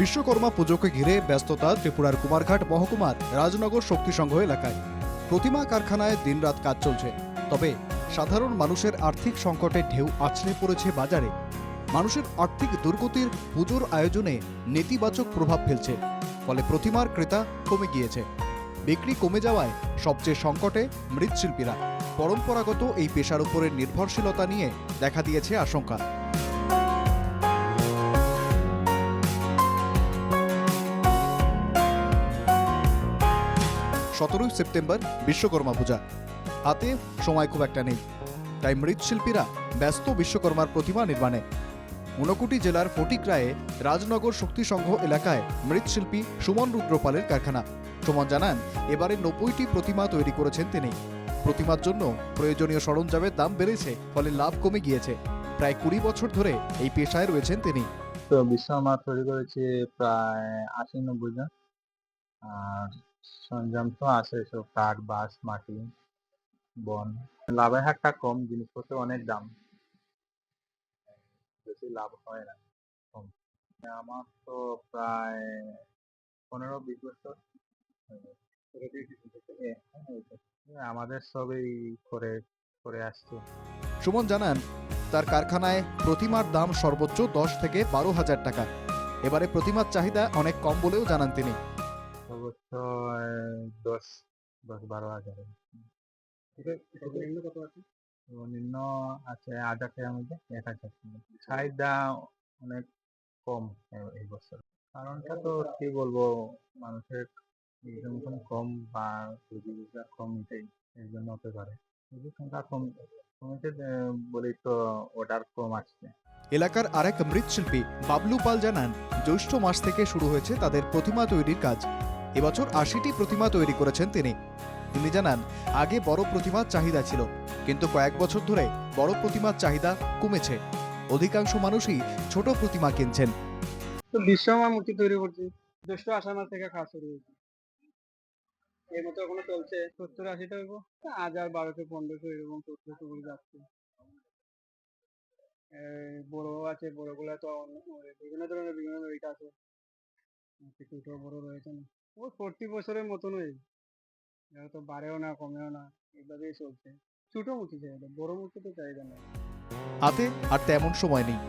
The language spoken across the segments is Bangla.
বিশ্বকর্মা পুজোকে ঘিরে ব্যস্ততা, ত্রিপুরার কুমারঘাট মহকুমার রাজনগর শক্তি সংঘ এলাকায় প্রতিমা কারখানায় দিনরাত কাজ চলছে। তবে সাধারণ মানুষের আর্থিক সংকটে ঢেউ আছড়ে পড়েছে বাজারে। মানুষের আর্থিক দুর্গতির পুজোর আয়োজনে নেতিবাচক প্রভাব ফেলছে, ফলে প্রতিমার ক্রেতা কমে গিয়েছে। বিক্রি কমে যাওয়ায় সবচেয়ে সংকটে মৃৎশিল্পীরা। পরম্পরাগত এই পেশার উপরে নির্ভরশীলতা নিয়ে দেখা দিয়েছে আশঙ্কা। সতেরোই সেপ্টেম্বর বিশ্বকর্মা পূজা। হাতে সময় খুব একটা নেই। তাই মৃৎশিল্পীরা ব্যস্ত বিশ্বকর্মার প্রতিমা নির্মাণে। ঊনকোটি জেলার ফটিকরায়ে রাজনগর শক্তি সংঘ এলাকায় মৃৎশিল্পী সুমন রুদ্রপালের কারখানা। সুমন জানান, এবারে নব্বইটি প্রতিমা তৈরি করেছেন তিনি। প্রতিমার জন্য প্রয়োজনীয় সরঞ্জামের দাম বেড়েছে, ফলে লাভ কমে গিয়েছে। প্রায় কুড়ি বছর ধরে এই পেশায় রয়েছেন তিনি। তো বিশ্বকর্মা তৈরি করেছি প্রায় আশি নব্বই জন। আর সরঞ্জাম তো আছে সব কাঠ বাঁশ মাটি বন। লাভের হারটা কম জিনিসপত্র অনেক দাম। বেশি লাভ হয় না। কম। আমার তো প্রায় পনেরো বিশ বছর। আমাদের সবই করে করে আসছে। সুমন জানান, তার কারখানায় প্রতিমার দাম সর্বোচ্চ দশ থেকে বারো হাজার টাকা। এবারে প্রতিমার চাহিদা অনেক কম বলেও জানান তিনি। সর্বোচ্চ দশ দশ বারো হাজার কত আছে সর্বনিম্ন আছে হাজার টাকার মধ্যে এক হাজার টাকা। চাহিদা অনেক কম এই বছর কারণটা তো কি বলব মানুষের ইনকাম কম বা রুজি রোজগার কম এটাই এর জন্য হতে পারে রুজির সংখ্যা কম কমেছে বলেই তো অর্ডার কম আসছে এলাকার আরেক মৃৎশিল্পী বাবলু পাল জানান জ্যৈষ্ঠ মাস থেকে শুরু হয়েছে তাদের প্রতিমা তৈরির কাজ। এবছর আশিটি প্রতিমা তৈরি করেছেন তিনি। তিনি জানান, আগে বড় প্রতিমার চাহিদা ছিল, কিন্তু কয়েক বছর ধরে বড় প্রতিমার চাহিদা কমেছে। অধিকাংশ মানুষই ছোট প্রতিমা কিনছেন। তো বিশ্বকর্মা মূর্তি তৈরি করছি জ্যৈষ্ঠ আষাঢ় মাস থেকে কাজ শুরু হয়েছে এর মতো এখনও চলছে, সত্তর আশিটা হইব হাজার বারোশো পনেরোশো এরকম চোদ্দশো করে যাচ্ছে। বড় আছে, বড়গুলো তো বিভিন্ন ধরনের, বিভিন্ন রেট আছে। বড় রয়েছে না। ও প্রতি বছরের মতনই এটা তো বাড়েও না, কমেও না, এইভাবেই চলছে। ছোট মূর্তি চাহিদা বড় মূর্তি তো চাহিদা না হাতে আর তেমন সময় নেই।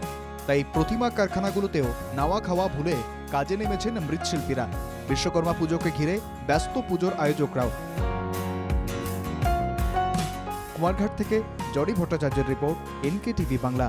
তাই প্রতিমা কারখানাগুলোতেও নাওয়া খাওয়া ভুলে কাজে নেমেছেন মৃৎশিল্পীরা। বিশ্বকর্মা পুজোকে ঘিরে ব্যস্ত পুজোর আয়োজকরাও। কুমারঘাট থেকে জরি ভট্টাচার্যের রিপোর্ট এনকে টিভি বাংলা।